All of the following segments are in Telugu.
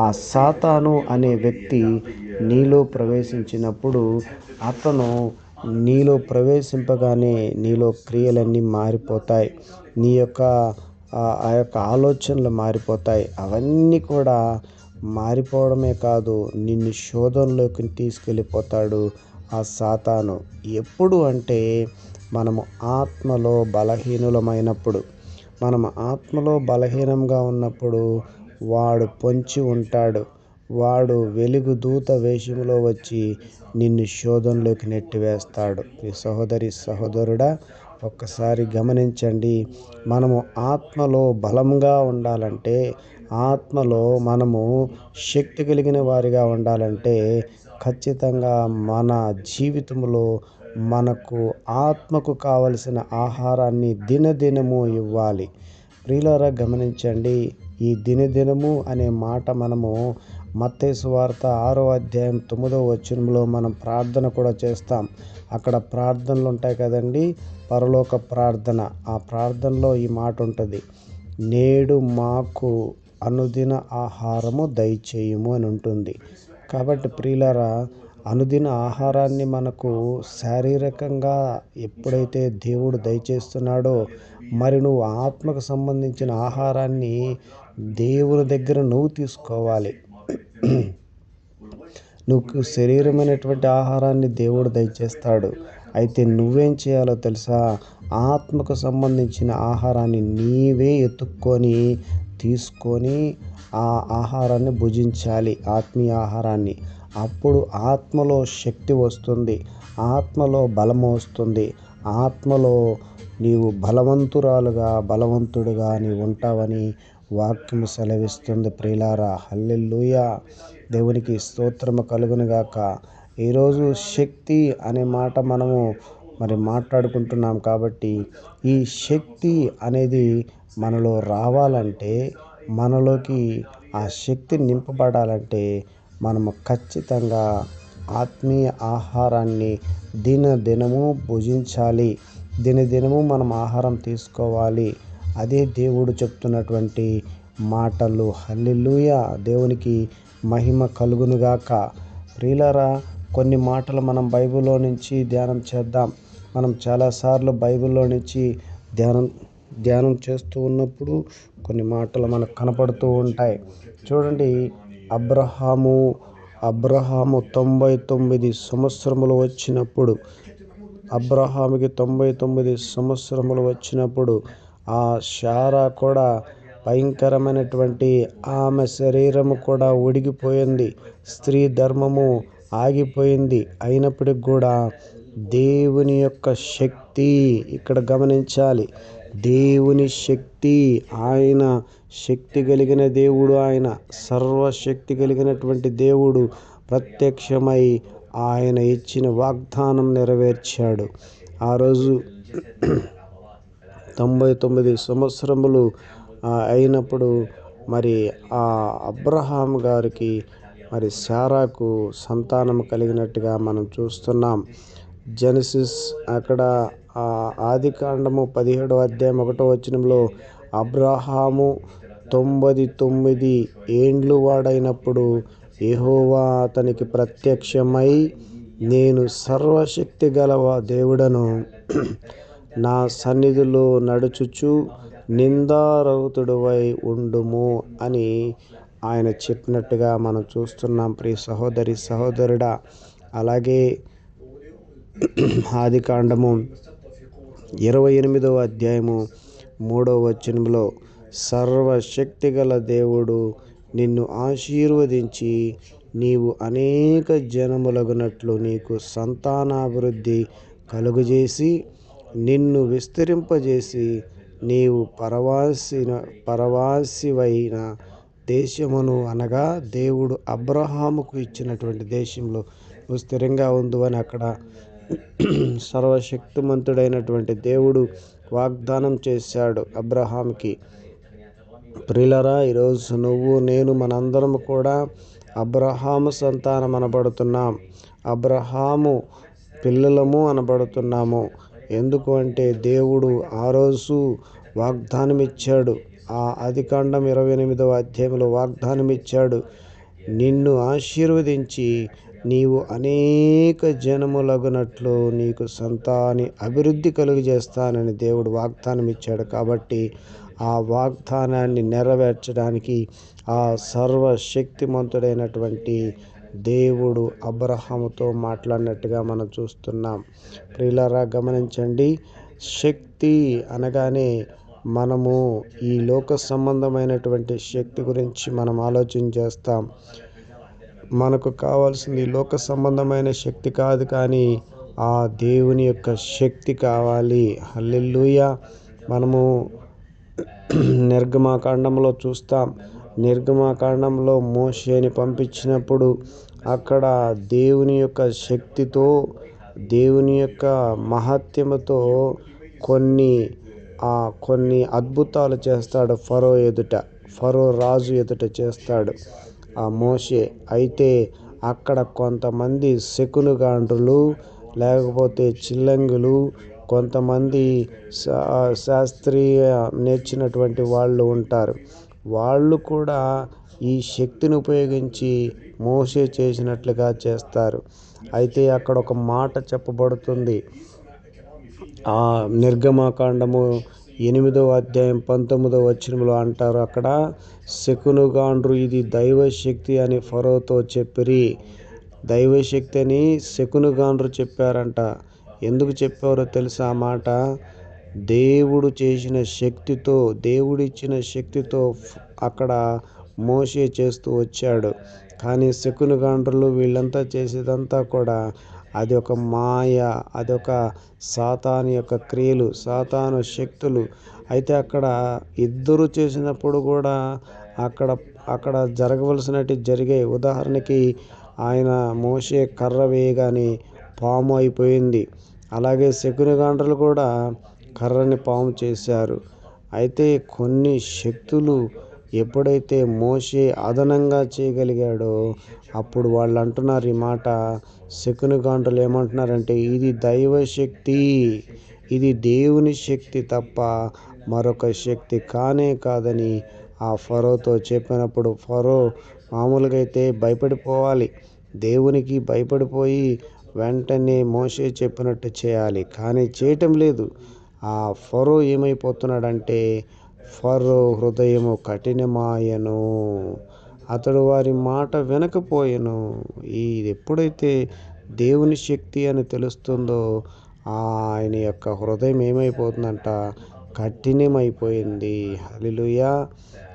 ఆ సాతాను అనే వ్యక్తి నీలో ప్రవేశించినప్పుడు అతను నీలో ప్రవేశింపగానే నీలో క్రియలన్నీ మారిపోతాయి. నీ యొక్క ఆ యొక్క ఆలోచనలు మారిపోతాయి. అవన్నీ కూడా మారిపోవడమే కాదు నిన్ను శోధనలోకి తీసుకెళ్ళిపోతాడు ఆ సాతాను. ఎప్పుడు అంటే మనము ఆత్మలో బలహీనులమైనప్పుడు. మనం ఆత్మలో బలహీనంగా ఉన్నప్పుడు వాడు పొంచి ఉంటాడు. వాడు వెలుగు దూత వేషంలో వచ్చి నిన్ను శోధనలోకి నెట్టివేస్తాడు. ఈ సహోదరి సహోదరుడా ఒక్కసారి గమనించండి. మనము ఆత్మలో బలంగా ఉండాలంటే ఆత్మలో మనము శక్తి కలిగిన వారిగా ఉండాలంటే ఖచ్చితంగా మన జీవితంలో మనకు ఆత్మకు కావలసిన ఆహారాన్ని దినదినము ఇవ్వాలి. ప్రియులారా గమనించండి. ఈ దినదినము అనే మాట మనము మత్తేసు వార్త ఆరో అధ్యాయం తొమ్మిదో వచనంలో మనం ప్రార్థన కూడా చేస్తాం. అక్కడ ప్రార్థనలు ఉంటాయి కదండి. పరలోక ప్రార్థన. ఆ ప్రార్థనలో ఈ మాట ఉంటుంది. నేడు మాకు అనుదిన ఆహారము దయచేయము అని ఉంటుంది. కాబట్టి ప్రియులరా అనుదిన ఆహారాన్ని మనకు శారీరకంగా ఎప్పుడైతే దేవుడు దయచేస్తున్నాడో మరి నువ్వు ఆత్మకు సంబంధించిన ఆహారాన్ని దేవుని దగ్గర నువ్వు తీసుకోవాలి. నువ్వు శరీరమైనటువంటి ఆహారాన్ని దేవుడు దయచేస్తాడు. అయితే నువ్వేం చేయాలో తెలుసా? ఆత్మకు సంబంధించిన ఆహారాన్ని నీవే ఎత్తుక్కొని తీసుకొని ఆ ఆహారాన్ని భుజించాలి ఆత్మీయ ఆహారాన్ని. అప్పుడు ఆత్మలో శక్తి వస్తుంది ఆత్మలో బలం వస్తుంది. ఆత్మలో నీవు బలవంతురాలుగా బలవంతుడుగా నీవు ఉంటావని వాక్యము సెలవిస్తుంది. ప్రియులారా హల్లెలూయ. దేవునికి స్తోత్రము కలుగునుగాక ఈరోజు శక్తి అనే మాట మనము మరి మాట్లాడుకుంటున్నాం కాబట్టి ఈ శక్తి అనేది మనలో రావాలంటే మనలోకి ఆ శక్తి నింపబడాలంటే మనము ఖచ్చితంగా ఆత్మీయ ఆహారాన్ని దినదినము భుజించాలి. దినదినము మనం ఆహారం తీసుకోవాలి. అదే దేవుడు చెప్తున్నటువంటి మాటలు. హల్లెలూయ. దేవునికి మహిమ కలుగునుగాక ప్రియులరా కొన్ని మాటలు మనం బైబిల్లో నుంచి ధ్యానం చేద్దాం. మనం చాలాసార్లు బైబిల్లో నుంచి ధ్యానం ధ్యానం చేస్తూ ఉన్నప్పుడు కొన్ని మాటలు మనకు కనపడుతూ ఉంటాయి. చూడండి అబ్రహాము అబ్రహాము తొంభై తొమ్మిది సంవత్సరములు వచ్చినప్పుడు అబ్రహాముకి తొంభై తొమ్మిది సంవత్సరములు వచ్చినప్పుడు ఆ శారా కూడా భయంకరమైనటువంటి ఆమె శరీరము కూడా ఉడిగిపోయింది. స్త్రీ ధర్మము ఆగిపోయింది. అయినప్పటికి కూడా దేవుని యొక్క శక్తి ఇక్కడ గమనించాలి. దేవుని శక్తి ఆయన శక్తి కలిగిన దేవుడు ఆయన. సర్వశక్తి కలిగినటువంటి దేవుడు ప్రత్యక్షమై ఆయన ఇచ్చిన వాగ్దానం నెరవేర్చాడు. ఆ రోజు తొంభై తొమ్మిది సంవత్సరములు అయినప్పుడు మరి ఆ అబ్రహాం గారికి మరి శారాకు సంతానం కలిగినట్టుగా మనం చూస్తున్నాం. జెనసిస్ అక్కడ ఆది కాండము పదిహేడో అధ్యాయం ఒకటో వచనంలో అబ్రహాము తొంభై తొమ్మిది ఏండ్లు వాడైనప్పుడు యెహోవా అతనికి ప్రత్యక్షమై నేను సర్వశక్తి గలవ దేవుడను. నా సన్నిధిలో నడుచుచు నిందారహితుడవై ఉండుము అని ఆయన చెప్పినట్టుగా మనం చూస్తున్నాం. ప్రియ సహోదరి సహోదరుడా అలాగే ఆది కాండము ఇరవై ఎనిమిదవ అధ్యాయము మూడవ వచనంలో సర్వశక్తి గల దేవుడు నిన్ను ఆశీర్వదించి నీవు అనేక జనములగునట్లు నీకు సంతానాభివృద్ధి కలుగజేసి నిన్ను విస్తరింపజేసి నీవు పరవాసిన పరవాసివైన దేశమును అనగా దేవుడు అబ్రహాముకు ఇచ్చినటువంటి దేశంలో నువ్వు స్థిరంగా ఉందు అని అక్కడ సర్వశక్తిమంతుడైనటువంటి దేవుడు వాగ్దానం చేశాడు అబ్రహాంకి ప్రిలరా ఈరోజు నువ్వు నేను మనందరం కూడా అబ్రహాము సంతానం అనబడుతున్నాం. అబ్రహాము పిల్లలము అనబడుతున్నాము. ఎందుకు అంటే దేవుడు ఆ రోజు వాగ్దానం ఇచ్చాడు ఆ అధికాండం ఇరవై ఎనిమిదవ అధ్యాయంలో వాగ్దానం ఇచ్చాడు నిన్ను ఆశీర్వదించి నీవు అనేక జనములగునట్లు నీకు సంతాని అభివృద్ధి కలుగజేస్తానని దేవుడు వాగ్దానం ఇచ్చాడు కాబట్టి ఆ వాగ్దానాన్ని నెరవేర్చడానికి ఆ సర్వశక్తిమంతుడైనటువంటి దేవుడు అబ్రహాముతో మాట్లాడినట్టుగా మనం చూస్తున్నాం. ప్రియులారా గమనించండి. శక్తి అనగానే మనము ఈ లోక సంబంధమైనటువంటి శక్తి గురించి మనం ఆలోచన చేస్తాం. మనకు కావాల్సింది లోక సంబంధమైన శక్తి కాదు కానీ ఆ దేవుని యొక్క శక్తి కావాలి. హల్లెల్లుయ మనము నిర్గమాకాండంలో చూస్తాం. నిర్గమాకాండంలో మోషేని పంపించినప్పుడు అక్కడ దేవుని యొక్క శక్తితో దేవుని యొక్క మహత్యముతో కొన్ని ఆ కొన్ని అద్భుతాలు చేస్తాడు ఫరో ఎదుట ఫరో రాజు ఎదుట చేస్తాడు ఆ మోషే. అయితే అక్కడ కొంతమంది శకునుగాండ్రులు లేకపోతే చిల్లంగులు కొంతమంది శా శాస్త్రీయ నేర్చినటువంటి వాళ్ళు ఉంటారు. వాళ్ళు కూడా ఈ శక్తిని ఉపయోగించి మోసే చేసినట్లుగా చేస్తారు. అయితే అక్కడ ఒక మాట చెప్పబడుతుంది. ఆ నిర్గమాకాండము ఎనిమిదవ అధ్యాయం పంతొమ్మిదవ వచనంలో అంటారు అక్కడ శకునుగాండ్రు ఇది దైవశక్తి అని ఫరోతో చెప్పిరి. దైవశక్తి అని శకునుగాండ్రు చెప్పారంట. ఎందుకు చెప్పారో తెలుసా ఆ మాట? దేవుడు చేసిన శక్తితో దేవుడిచ్చిన శక్తితో అక్కడ మోసే చేస్తూ వచ్చాడు. కానీ శకునుగాండ్రులు వీళ్ళంతా చేసేదంతా కూడా అది ఒక మాయ అది ఒక సాతాను యొక్క క్రియలు సాతాను శక్తులు. అయితే అక్కడ ఇద్దరు చేసినప్పుడు కూడా అక్కడ అక్కడ జరగవలసినట్టు జరిగాయి ఉదాహరణకి ఆయన మోసే కర్ర వేయగానే పాము అయిపోయింది. అలాగే శకునిగాండ్రులు కూడా కర్రని పాము చేశారు. అయితే కొన్ని శక్తులు ఎప్పుడైతే మోసే అదనంగా చేయగలిగాడో అప్పుడు వాళ్ళు అంటున్నారు ఈ మాట. శకునిగాండ్రులు ఏమంటున్నారంటే ఇది దైవశక్తి ఇది దేవుని శక్తి తప్ప మరొక శక్తి కానే కాదని ఆ ఫరోతో చెప్పినప్పుడు ఫరో మామూలుగా అయితే భయపడిపోవాలి. దేవునికి భయపడిపోయి వెంటనే మోసే చెప్పినట్టు చేయాలి. కానీ చేయటం లేదు. ఆ ఫరో ఏమైపోతున్నాడంటే ఫరో హృదయము కఠినమాయను. అతడు వారి మాట వినకపోయెను. ఈ ఎప్పుడైతే దేవుని శక్తి అని తెలుస్తుందో ఆయన యొక్క హృదయం ఏమైపోతుందంట? కఠినమైపోయింది. హలిలుయా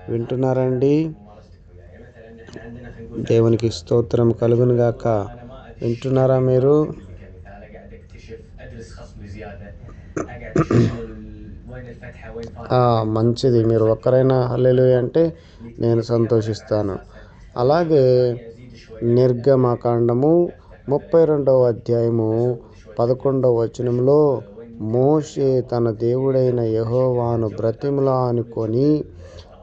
వింటున్నారండి? దేవునికి స్తోత్రం కలుగునుగాక. వింటున్నారా మీరు? మంచిది. మీరు ఒక్కరైనా హల్లెలు అంటే నేను సంతోషిస్తాను. అలాగే నిర్గమకాండము ముప్పై రెండవ అధ్యాయము పదకొండవ వచనంలో మోషే తన దేవుడైన యహోవాను బ్రతిమలా అనుకొని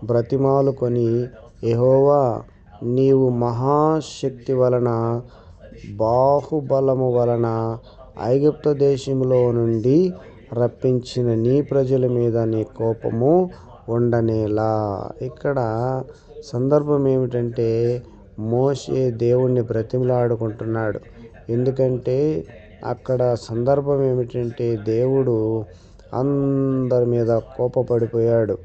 బ్రతిమాలుకొని యహోవా నీవు మహాశక్తి వలన బాహుబలము వలన ఐగుప్త దేశంలో నుండి రప్పించిన నీ ప్రజల మీద నీ కోపము ఉండనేలా. ఇక్కడ సందర్భం ఏమిటంటే మోషే దేవుణ్ణి బ్రతిమలాడుకుంటున్నాడు. ఎందుకంటే అక్కడ సందర్భం ఏమిటంటే దేవుడు అందరి మీద కోపపడిపోయాడు.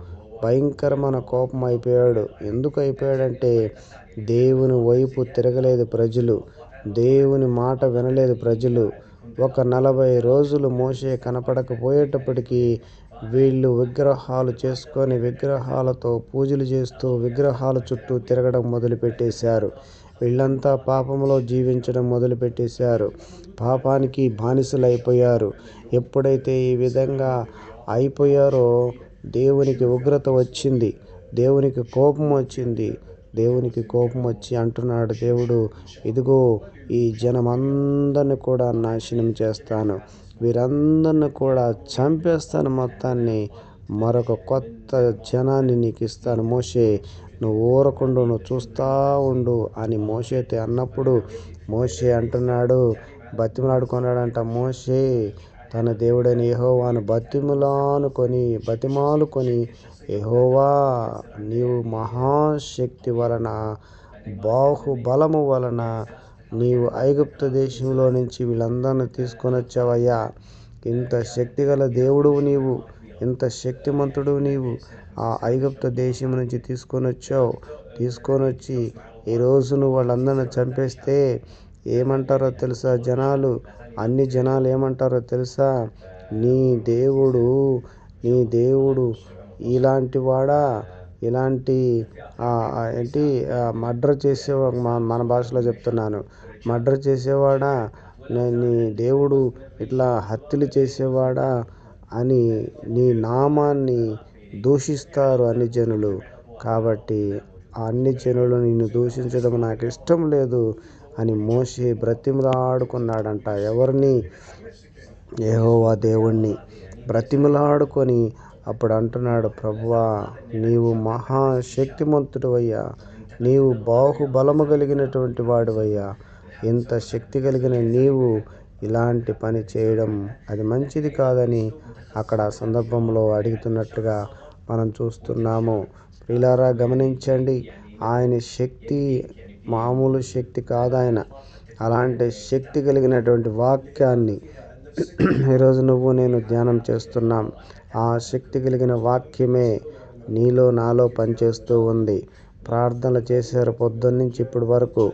భయంకరమైన కోపం అయిపోయాడు. ఎందుకు అయిపోయాడంటే దేవుని వైపు తిరగలేదు ప్రజలు. దేవుని మాట వినలేదు ప్రజలు. ఒక నలభై రోజులు మోసే కనపడకపోయేటప్పటికీ వీళ్ళు విగ్రహాలు చేసుకొని విగ్రహాలతో పూజలు చేస్తూ విగ్రహాల చుట్టూ తిరగడం మొదలుపెట్టేశారు. వీళ్ళంతా పాపంలో జీవించడం మొదలుపెట్టేశారు. పాపానికి బానిసలైపోయారు. ఎప్పుడైతే ఈ విధంగా అయిపోయారో దేవునికి ఉగ్రత వచ్చింది. దేవునికి కోపం వచ్చింది. దేవునికి కోపం వచ్చి అంటున్నాడు దేవుడు ఇదిగో ఈ జనమందరిని కూడా నాశనం చేస్తాను. వీరందరిని కూడా చంపేస్తాను మొత్తాన్ని. మరొక కొత్త జనాన్ని నీకు ఇస్తాను. మోషే నువ్వు ఊరకుండు నువ్వు చూస్తూ ఉండు అని మోషేతో అన్నప్పుడు మోషే అంటున్నాడు బతిమలాడుకున్నాడంట మోషే తన దేవుడైన యహోవాను బతిములానుకొని బతిమాలుకొని యహోవా నీవు మహాశక్తి వలన బాహుబలము వలన నీవు ఐగుప్తు దేశంలో నుంచి వీళ్ళందరినీ తీసుకొని వచ్చావయ్యా. ఇంత శక్తిగల దేవుడువు నీవు ఇంత శక్తిమంతుడు నీవు ఆ ఐగుప్తు దేశం నుంచి తీసుకొని వచ్చావు. తీసుకొని వచ్చి ఈరోజు నువ్వు వాళ్ళందరిని చంపేస్తే ఏమంటారో తెలుసా జనాలు? అన్ని జనాలు ఏమంటారో తెలుసా? నీ దేవుడు నీ దేవుడు ఇలాంటి వాడా? ఇలాంటి ఏంటి మర్డర్ చేసేవాడు మన భాషలో చెప్తున్నాను. మర్డర్ చేసేవాడా? నేను నీ దేవుడు ఇట్లా హత్యలు చేసేవాడా? అని నీ నామాన్ని దూషిస్తారు అన్ని జనులు కాబట్టి ఆ అన్ని జనులు నిన్ను దూషించడం నాకు ఇష్టం లేదు అని మోసే బ్రతిమలాడుకున్నాడంట ఎవరిని? యెహోవా దేవుణ్ణి. బ్రతిమలాడుకొని అప్పుడు అంటున్నాడు ప్రభువా నీవు మహాశక్తిమంతుడివయ్యా. నీవు బాహుబలము కలిగినటువంటి వాడువయ్యా. ఇంత శక్తి కలిగిన నీవు ఇలాంటి పని చేయడం అది మంచిది కాదని అక్కడ ఆ సందర్భంలో అడుగుతున్నట్టుగా మనం చూస్తున్నాము. ప్రిలారా గమనించండి ఆయన శక్తి మామూలు శక్తి కాదు ఆయన. అలాంటి శక్తి కలిగినటువంటి వాక్యాన్ని ఈరోజు నువ్వు నేను ధ్యానం చేస్తున్నాం. ఆ శక్తి కలిగిన వాక్యమే నీలో నాలో పనిచేస్తూ ఉంది. ప్రార్థనలు చేశారు పొద్దున్నుంచి ఇప్పటి వరకు.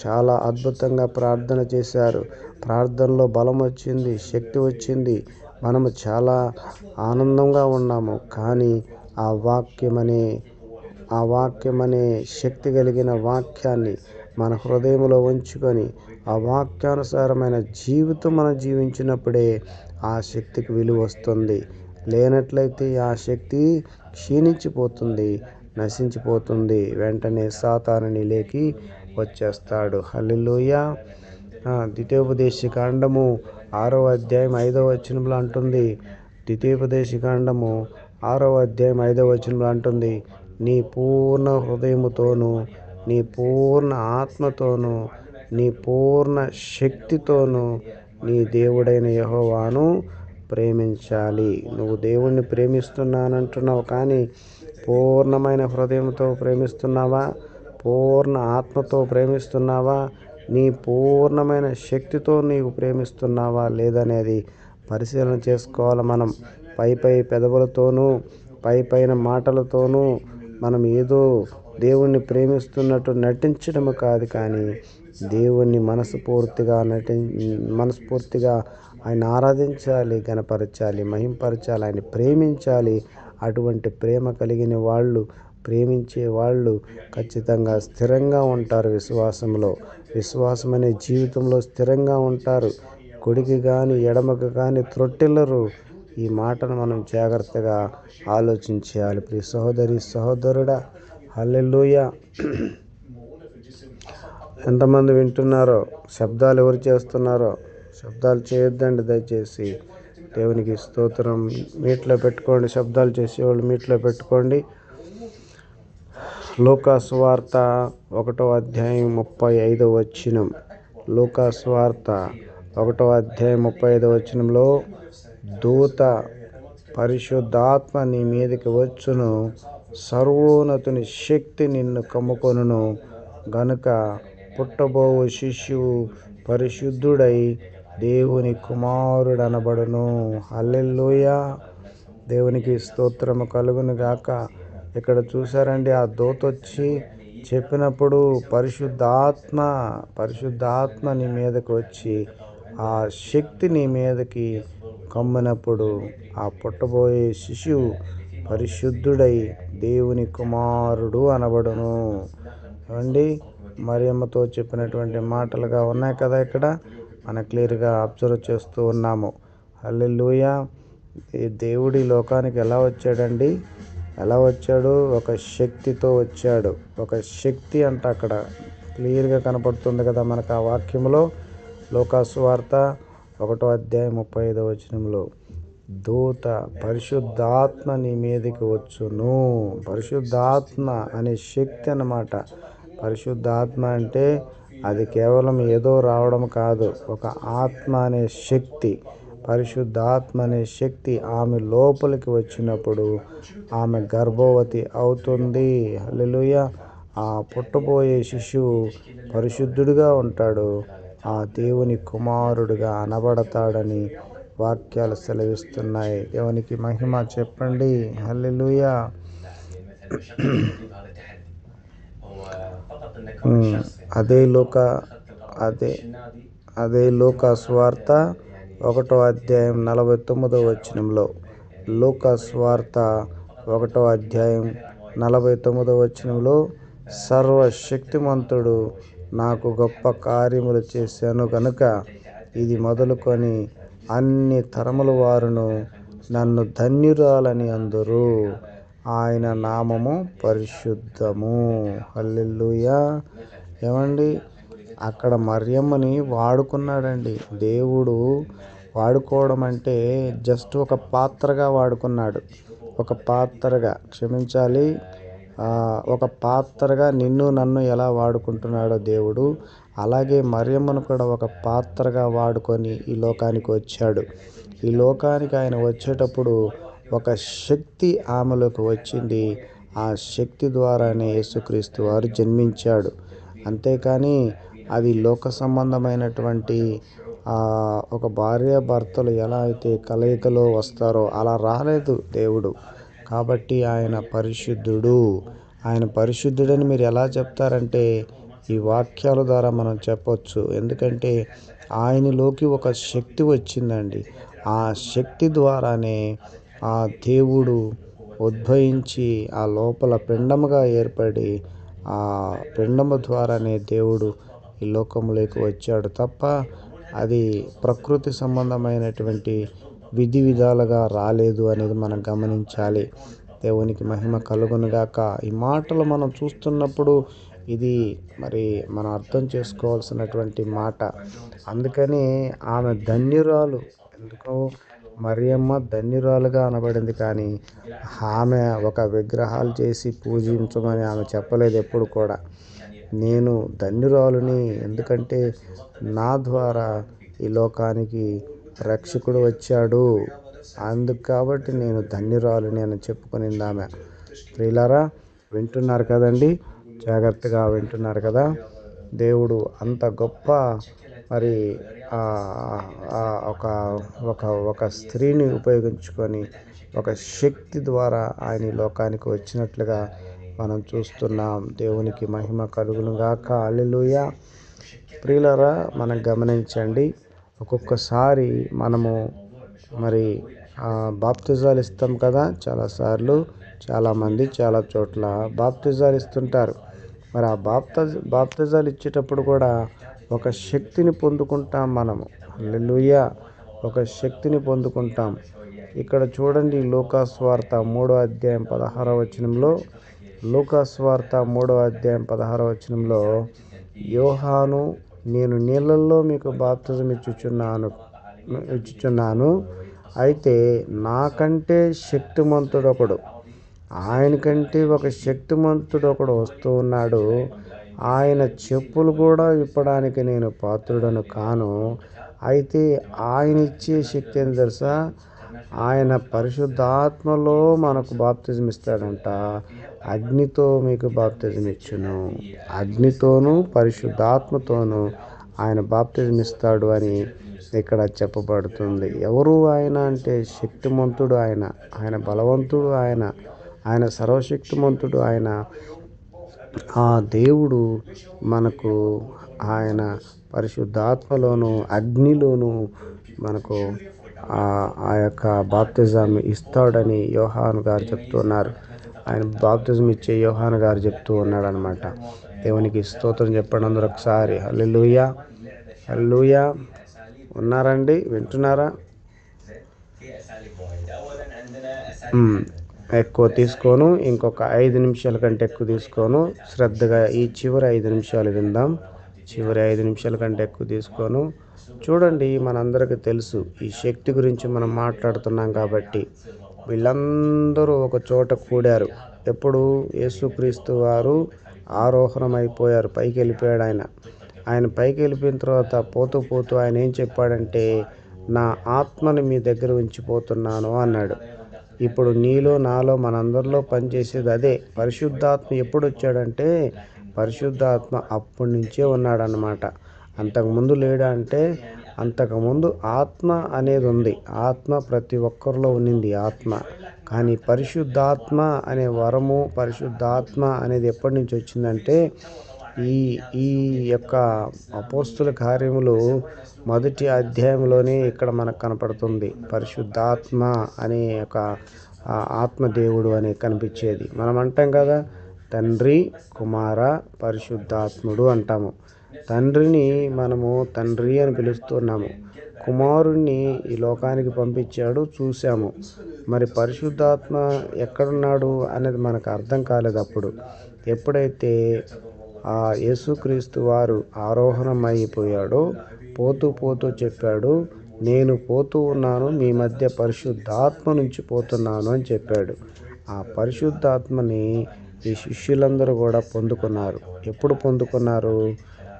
చాలా అద్భుతంగా ప్రార్థన చేశారు. ప్రార్థనలో బలం వచ్చింది శక్తి వచ్చింది. మనము చాలా ఆనందంగా ఉన్నాము. కానీ ఆ వాక్యమనే ఆ వాక్యమనే శక్తి కలిగిన వాక్యాన్ని మన హృదయంలో ఉంచుకొని ఆ వాక్యానుసారమైన జీవితం మనం జీవించినప్పుడే ఆ శక్తికి విలువ వస్తుంది. లేనట్లయితే ఆ శక్తి క్షీణించిపోతుంది నశించిపోతుంది. వెంటనే సాతానుని లేకి వచ్చేస్తాడు. హల్లుయ ద్వితీయోపదేశ కాండము ఆరో అధ్యాయం ఐదవ వచనంలో అంటుంది. ద్వితీయోపదేశ కాండము ఆరో అధ్యాయం ఐదవ వచనంలో అంటుంది. నీ పూర్ణ హృదయముతోను నీ పూర్ణ ఆత్మతోనూ నీ పూర్ణ శక్తితోను నీ దేవుడైన యహోవాను ప్రేమించాలి. నువ్వు దేవుణ్ణి ప్రేమిస్తున్నానంటున్నావు కానీ పూర్ణమైన హృదయంతో ప్రేమిస్తున్నావా? పూర్ణ ఆత్మతో ప్రేమిస్తున్నావా? నీ పూర్ణమైన శక్తితో నీవు ప్రేమిస్తున్నావా లేదనేది పరిశీలన చేసుకోవాలి మనం. పై పై పెదవులతోనూ పై పైన మాటలతోనూ మనం ఏదో దేవుణ్ణి ప్రేమిస్తున్నట్టు నటించడం కాదు కానీ దేవుణ్ణి మనస్ఫూర్తిగా నటి మనస్ఫూర్తిగా ఆయన ఆరాధించాలి గనపరచాలి మహింపరచాలి ఆయన ప్రేమించాలి. అటువంటి ప్రేమ కలిగిన వాళ్ళు ప్రేమించే వాళ్ళు ఖచ్చితంగా స్థిరంగా ఉంటారు విశ్వాసంలో. విశ్వాసం అనే జీవితంలో స్థిరంగా ఉంటారు. కుడికి కానీ ఎడమకు కానీ త్రొట్టిల్లరు. ఈ మాటను మనం జాగ్రత్తగా ఆలోచించాలి. ప్రియ సహోదరి సహోదరుడా హల్లెలూయ. ఎంతమంది వింటున్నారో శబ్దాలు ఎవరు చేస్తున్నారో శబ్దాలు చేయొద్దండి దయచేసి. దేవునికి స్తోత్రం. మీట్లో పెట్టుకోండి శబ్దాలు చేసేవాళ్ళు మీట్లో పెట్టుకోండి. లోకాస్ వార్త ఒకటో అధ్యాయం ముప్పై ఐదో వచ్చినం లోకాస్ వార్త ఒకటో అధ్యాయం ముప్పై ఐదో వచ్చినంలో దూత పరిశుద్ధాత్మ నీ మీదకి వచ్చును సర్వోన్నతుని శక్తి నిన్ను కమ్ముకొనును గనుక పుట్టబోవు శిష్యువు పరిశుద్ధుడై దేవుని కుమారుడనబడును. హల్లెలూయా. దేవునికి స్తోత్రము కలుగును గాక. ఇక్కడ చూసారండి ఆ దోత వచ్చి చెప్పినప్పుడు పరిశుద్ధాత్మ పరిశుద్ధాత్మ నీ మీదకి వచ్చి ఆ శక్తి నీ మీదకి కమ్మినప్పుడు ఆ పుట్టబోయే శిశువు పరిశుద్ధుడై దేవుని కుమారుడు అనబడును. అండి మరియమ్మతో చెప్పినటువంటి మాటలుగా ఉన్నాయి కదా ఇక్కడ. మనం క్లియర్గా అబ్జర్వ్ చేస్తూ ఉన్నాము. అల్లెలుయ ఈ దేవుడి లోకానికి ఎలా వచ్చాడండి? ఎలా వచ్చాడు? ఒక శక్తితో వచ్చాడు. ఒక శక్తి అంట అక్కడ. క్లియర్గా కనపడుతుంది కదా మనకు ఆ వాక్యంలో. లోకాసు వార్త ఒకటో అధ్యాయం ముప్పై ఐదో వచనంలో. దూత పరిశుద్ధాత్మ నీ మీదకి వచ్చును. పరిశుద్ధాత్మ అనే శక్తి అన్నమాట. పరిశుద్ధాత్మ అంటే అది కేవలం ఏదో రావడం కాదు. ఒక ఆత్మ అనే శక్తి పరిశుద్ధాత్మ అనే శక్తి ఆమె లోపలికి వచ్చినప్పుడు ఆమె గర్భవతి అవుతుంది. అల్లెలుయ ఆ పుట్టబోయే శిశువు పరిశుద్ధుడిగా ఉంటాడు. ఆ దేవుని కుమారుడిగా అనబడతాడని వాక్యాలు సెలవిస్తున్నాయి. దేవునికి మహిమ చెప్పండి. హల్లెలూయా. అదే లోక అదే అదే లోక స్వార్థ ఒకటో అధ్యాయం నలభై తొమ్మిదో వచనంలో. లోక స్వార్థ ఒకటో అధ్యాయం నలభై తొమ్మిదో వచనంలో సర్వశక్తిమంతుడు నాకు గొప్ప కార్యములు చేశాను కనుక ఇది మొదలుకొని అన్ని తరముల వారును నన్ను ధన్యురాలని అందరూ. ఆయన నామము పరిశుద్ధము. హల్లెలూయా. ఏమండి? అక్కడ మరియమ్మని వాడుకున్నాడండి. దేవుడు వాడుకోవడం అంటే జస్ట్ ఒక పాత్రగా వాడుకున్నాడు. ఒక పాత్రగా క్షమించాలి. ఒక పాత్రగా నిన్ను నన్ను ఎలా వాడుకుంటున్నాడో దేవుడు అలాగే మరియమ్మను కూడా ఒక పాత్రగా వాడుకొని ఈ లోకానికి వచ్చాడు. ఈ లోకానికి ఆయన వచ్చేటప్పుడు ఒక శక్తి ఆమెలోకి వచ్చింది. ఆ శక్తి ద్వారానే యేసుక్రీస్తు వారు జన్మించాడు. అంతేకాని అది లోక సంబంధమైనటువంటి ఒక భార్య భర్తలు ఎలా అయితే కలయికలో వస్తారో అలా రాలేదు దేవుడు. కాబట్టి ఆయన పరిశుద్ధుడు. ఆయన పరిశుద్ధుడని మీరు ఎలా చెప్తారంటే ఈ వాక్యాల ద్వారా మనం చెప్పొచ్చు. ఎందుకంటే ఆయనలోకి ఒక శక్తి వచ్చిందండి. ఆ శక్తి ద్వారానే ఆ దేవుడు ఉద్భవించి ఆ లోపల పిండముగా ఏర్పడి ఆ పిండము ద్వారానే దేవుడు ఈ లోకంలోకి వచ్చాడు తప్ప అది ప్రకృతి సంబంధమైనటువంటి విధి విధాలుగా రాలేదు అనేది మనం గమనించాలి. దేవునికి మహిమ కలుగునుగాక ఈ మాటలు మనం చూస్తున్నప్పుడు ఇది మరి మనం అర్థం చేసుకోవాల్సినటువంటి మాట. అందుకని ఆమె ధన్యురాలు. ఎందుకు మరియమ్మ ధన్యురాలుగా అనబడింది కానీ ఆమె ఒక విగ్రహాలు చేసి పూజించమని ఆమె చెప్పలేదు ఎప్పుడు కూడా. నేను ధన్యురాలుని ఎందుకంటే నా ద్వారా ఈ లోకానికి రక్షకుడు వచ్చాడు. అందుకు కాబట్టి నేను ధన్యురాలుని అని చెప్పుకునింది ఆమె. ప్రియులారా వింటున్నారు కదండి? జాగ్రత్తగా వింటున్నారు కదా? దేవుడు అంత గొప్ప మరి ఆ, ఒక ఒక ఒక స్త్రీని ఉపయోగించుకొని ఒక శక్తి ద్వారా ఆయన ఈ లోకానికి వచ్చినట్లుగా మనం చూస్తున్నాం. దేవునికి మహిమ కలుగును గాక అల్లెలుయ ప్రియులరా మనం గమనించండి ఒక్కొక్కసారి మనము మరి ఆ, బాప్తిజాలు ఇస్తాం కదా చాలాసార్లు చాలామంది చాలా చోట్ల బాప్తిజాలు ఇస్తుంటారు. మరి ఆ బాప్త బాప్తిజాలు ఇచ్చేటప్పుడు కూడా ఒక శక్తిని పొందుకుంటాం మనము. లూయ ఒక శక్తిని పొందుకుంటాం. ఇక్కడ చూడండి లోకాస్వార్త మూడో అధ్యాయం పదహారవ వచనంలో. లోకాస్వార్త మూడో అధ్యాయం పదహారవ వచనంలో యోహాను నేను నీళ్ళల్లో మీకు బాప్తిజం ఇచ్చుచున్నాను ఇచ్చుచున్నాను. అయితే నాకంటే శక్తిమంతుడు ఒకడు ఆయనకంటే ఒక శక్తిమంతుడు ఒకడు వస్తూ ఉన్నాడు. ఆయన చెప్పులు కూడా విప్పడానికి నేను పాత్రుడను కాను. అయితే ఆయన ఇచ్చే శక్తి ఏం తెలుసా? ఆయన పరిశుద్ధాత్మలో మనకు బాప్తిజం ఇస్తాడంట అగ్నితో మీకు బాప్తిజం ఇచ్చును అగ్నితోనూ పరిశుద్ధాత్మతోనూ ఆయన బాప్తిజం ఇస్తాడు అని ఇక్కడ చెప్పబడుతుంది. ఎవరు ఆయన అంటే? శక్తిమంతుడు ఆయన. ఆయన బలవంతుడు ఆయన. ఆయన సర్వశక్తిమంతుడు ఆయన. ఆ దేవుడు మనకు ఆయన పరిశుద్ధాత్మలోను అగ్నిలోను మనకు ఆ యొక్క బాప్తిజం ఇస్తాడని యోహాన్ గారు చెప్తున్నారు ఆయన బాప్తిజం ఇచ్చే యోహాన్ గారు చెప్తూ ఉన్నాడు అనమాట దేవునికి స్తోత్రం చెప్పండి అందరూ ఒకసారి. హల్లెలూయా. హల్లెలూయా. ఉన్నారండి? వింటున్నారా? ఎక్కువ తీసుకోను. ఇంకొక ఐదు నిమిషాల కంటే ఎక్కువ తీసుకోను. శ్రద్ధగా ఈ చివరి ఐదు నిమిషాలు విందాం. చివరి ఐదు నిమిషాల కంటే ఎక్కువ తీసుకోను. చూడండి మనందరికీ తెలుసు ఈ శక్తి గురించి మనం మాట్లాడుతున్నాం కాబట్టి వీళ్ళందరూ ఒక చోట కూడారు. ఎప్పుడు యేసుక్రీస్తు వారు ఆరోహణం అయిపోయారు పైకి వెళ్ళిపోయాడు ఆయన. ఆయన పైకి వెళ్ళిపోయిన తర్వాత పోతూ పోతూ ఆయన ఏం చెప్పాడంటే నా ఆత్మను మీ దగ్గర ఉంచిపోతున్నాను అన్నాడు. ఇప్పుడు నీలో నాలో మనందరిలో పనిచేసేది అదే. పరిశుద్ధాత్మ ఎప్పుడు వచ్చాడంటే పరిశుద్ధాత్మ అప్పటి నుంచే ఉన్నాడనమాట అంతకుముందు లేడా అంటే అంతకుముందు ఆత్మ అనేది ఉంది ఆత్మ ప్రతి ఒక్కరిలో ఉన్నింది ఆత్మ. కానీ పరిశుద్ధాత్మ అనే వరము పరిశుద్ధాత్మ అనేది ఎప్పటి నుంచి వచ్చిందంటే ఈ ఈ యొక్క అపోస్తుల కార్యములు మొదటి అధ్యాయంలోనే ఇక్కడ మనకు కనపడుతుంది. పరిశుద్ధాత్మ అనే ఒక ఆత్మదేవుడు అని కనిపించేది. మనం అంటాం కదా తండ్రి కుమార పరిశుద్ధాత్ముడు అంటాము. తండ్రిని మనము తండ్రి అని పిలుస్తున్నాము. కుమారుణ్ణి ఈ లోకానికి పంపించాడు చూసాము మరి పరిశుద్ధాత్మ ఎక్కడున్నాడు అనేది మనకు అర్థం కాలేదు అప్పుడు. ఎప్పుడైతే ఆ యేసుక్రీస్తు వారు ఆరోహణం పోతూ పోతూ చెప్పాడు నేను పోతూ ఉన్నాను మీ మధ్య పరిశుద్ధాత్మ నుంచి పోతున్నాను అని చెప్పాడు. ఆ పరిశుద్ధాత్మని ఈ శిష్యులందరూ కూడా పొందుకున్నారు. ఎప్పుడు పొందుకున్నారు?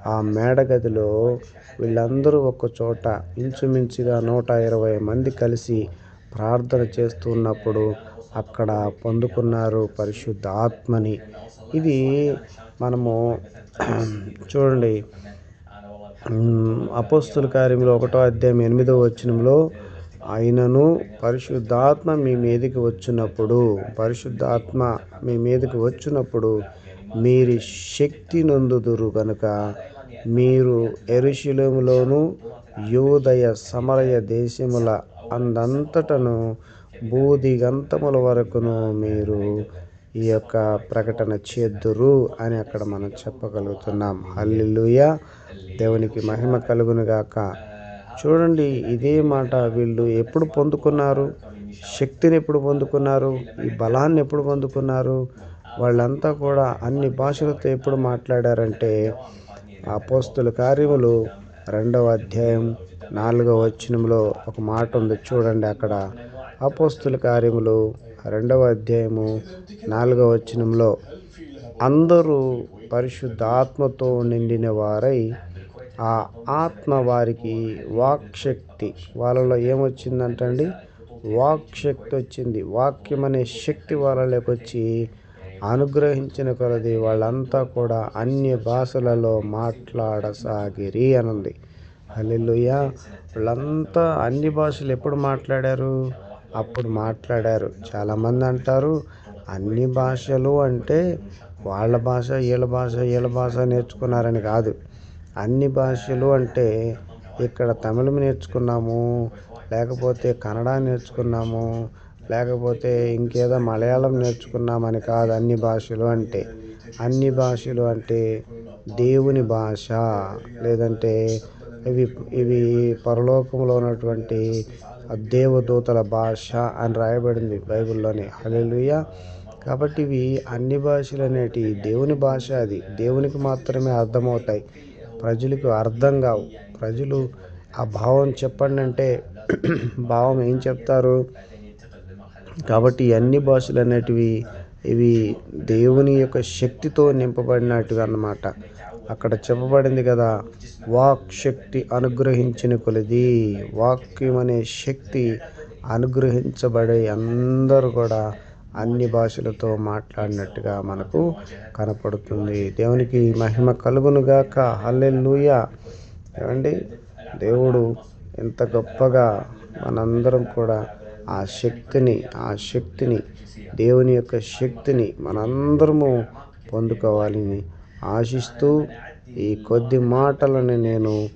ఆ మేడగదిలో వీళ్ళందరూ ఒక చోట ఇంచుమించుగా నూట ఇరవై మంది కలిసి ప్రార్థన చేస్తున్నప్పుడు అక్కడ పొందుకున్నారు పరిశుద్ధ ఆత్మని ఇది మనము చూడండి అపోస్తుల కార్యంలో ఒకటో అధ్యాయం ఎనిమిదో వచనంలో ఆయనను పరిశుద్ధాత్మ మీ మీదకి వచ్చినప్పుడు పరిశుద్ధాత్మ మీ మీదకి వచ్చినప్పుడు మీరు శక్తి నొందుదురు కనుక మీరు ఎరుశిలంలోను యోదయ సమరయ దేశముల అందంతటను భూదిగంతముల వరకును మీరు ఈ యొక్క ప్రకటన చేద్దురు అని అక్కడ మనం చెప్పగలుగుతున్నాం. హల్లెలూయ. దేవునికి మహిమ కలుగునుగాక చూడండి ఇదే మాట వీళ్ళు ఎప్పుడు పొందుకున్నారు? శక్తిని ఎప్పుడు పొందుకున్నారు? ఈ బలాన్ని ఎప్పుడు పొందుకున్నారు? వాళ్ళంతా కూడా అన్ని భాషలతో ఎప్పుడు మాట్లాడారంటే అపోస్తుల కార్యములు రెండవ అధ్యాయం నాలుగవ వచనంలో ఒక మాట ఉంది. చూడండి అక్కడ. అపోస్తుల కార్యములు రెండవ అధ్యాయము నాలుగవ వచనంలో అందరూ పరిశుద్ధాత్మతో నిండిన వారై ఆ ఆత్మ వారికి వాక్శక్తి. వాళ్ళలో ఏమొచ్చిందంటండి? వాక్శక్తి వచ్చింది. వాక్యం అనే శక్తి వాళ్ళలోకి వచ్చి అనుగ్రహించిన కొలది వాళ్ళంతా కూడా అన్య భాషలలో మాట్లాడసాగిరి అనుంది. అల్లెలుయ్య వాళ్ళంతా అన్ని భాషలు ఎప్పుడు మాట్లాడారు? అప్పుడు మాట్లాడారు. చాలామంది అంటారు అన్ని భాషలు అంటే వాళ్ళ భాష వీళ్ళ భాష వీళ్ళ భాష నేర్చుకున్నారని కాదు. అన్ని భాషలు అంటే ఇక్కడ తమిళం నేర్చుకున్నాము లేకపోతే కన్నడ నేర్చుకున్నాము లేకపోతే ఇంకేదో మలయాళం నేర్చుకున్నామని కాదు అన్ని భాషలు అంటే. అన్ని భాషలు అంటే దేవుని భాష లేదంటే ఇవి ఇవి పరలోకంలో ఉన్నటువంటి దేవదూతల భాష అని రాయబడింది బైబిల్లోని. హల్లెలూయ. కాబట్టి ఇవి అన్ని భాషలు అనేటి దేవుని భాష అది. దేవునికి మాత్రమే అర్థమవుతాయి. ప్రజలకు అర్థం కావు. ప్రజలు ఆ భావం చెప్పండి అంటే భావం ఏం చెప్తారు? కాబట్టి అన్ని భాషలు అనేటివి ఇవి దేవుని యొక్క శక్తితో నింపబడినట్టుగా అన్నమాట. అక్కడ చెప్పబడింది కదా వాక్ శక్తి అనుగ్రహించిన కొలిది. వాక్యం అనే శక్తి అనుగ్రహించబడే అందరూ కూడా అన్ని భాషలతో మాట్లాడినట్టుగా మనకు కనపడుతుంది. దేవునికి మహిమ కలుగునుగాక హల్లెలూయా. ఏమండి? దేవుడు ఎంత గొప్పగా మనందరం కూడా ఆ శక్తిని ఆ శక్తిని దేవుని యొక్క శక్తిని మనందరము పొందుకోవాలని ఆశిస్తూ ఈ కొద్ది మాటలను నేను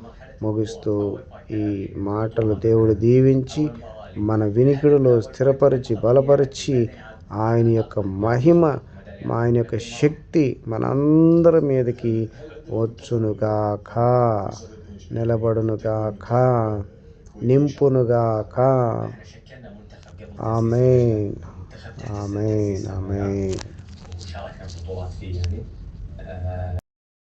ముగిస్తూ ఈ మాటలు దేవుడు దీవించి మన వినికిడిలో స్థిరపరిచి బలపరిచి ఆయన యొక్క మహిమ ఆయన యొక్క శక్తి మనందరి మీదకి వచ్చునుగాక. నిలబడునుగాక. నింపునుగాక. ఆమె ఆమె ఆమె uh,